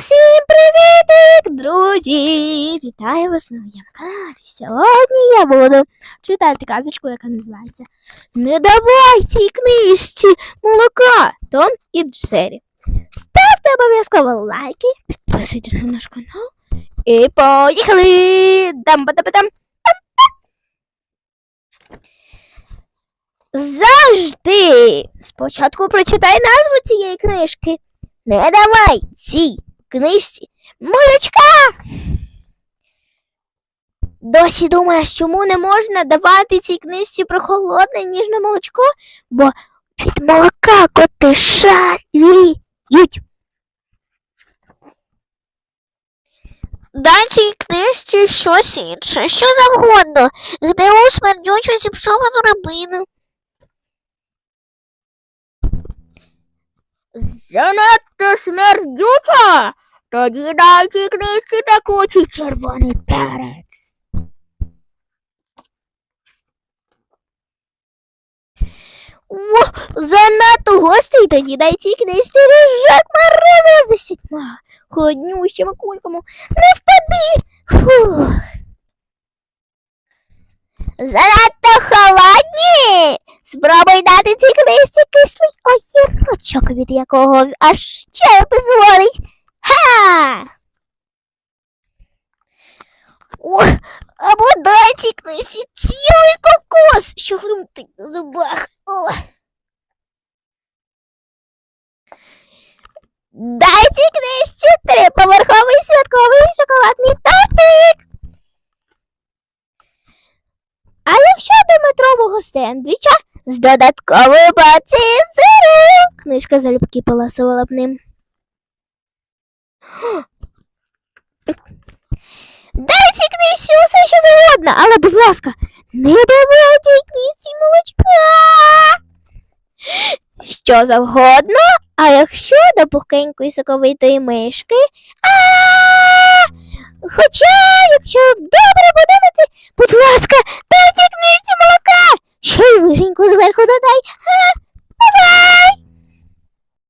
Всім привітик, друзі! Вітаю вас на моєму каналі. Сьогодні я буду читати казочку, яка називається Не давай цій книжці молока Том і Джері. Ставте обов'язково лайки, підписуйтесь на наш канал. І поїхали! дам ба дам Завжди! Спочатку прочитай назву цієї книжки. Не давай цій книжці молочка. Досі думаєш, чому не можна давати цій книжці прохолодне ніжне молочко, бо від молока коти шаліють. Дай цій книжці щось інше, що завгодно, гнилу смердючу зіпсовану рибину. Занадто смердюча. Тоді дай цій книжці пекучий червоний перець. О, занадто гострий, тоді дай цій книжці ріжок морозива з десятьма холоднющими кульками. Не впади. Фух. Занадто холодні. Спробуй дати цій книжці кислий огірочок, від якого аж ще зволить. Ха! Ох, або дай цій цілий кокос, що хрумтить на зубах. О. Дай книжці триповерховий святковий шоколадний тортик. А якщо до метрового сендвіча з додатковою порцією сиру? Книжка залюбки поласувала б ним. Дайте книжці усе що завгодно, але, будь ласка, не давайте книжці молочка. Що завгодно, а якщо до пухкенької соковитої мишки. Хоча, якщо добре подумати, будь ласка, дайте книжці молока. Ще й вишеньку зверху додай. А -а -а!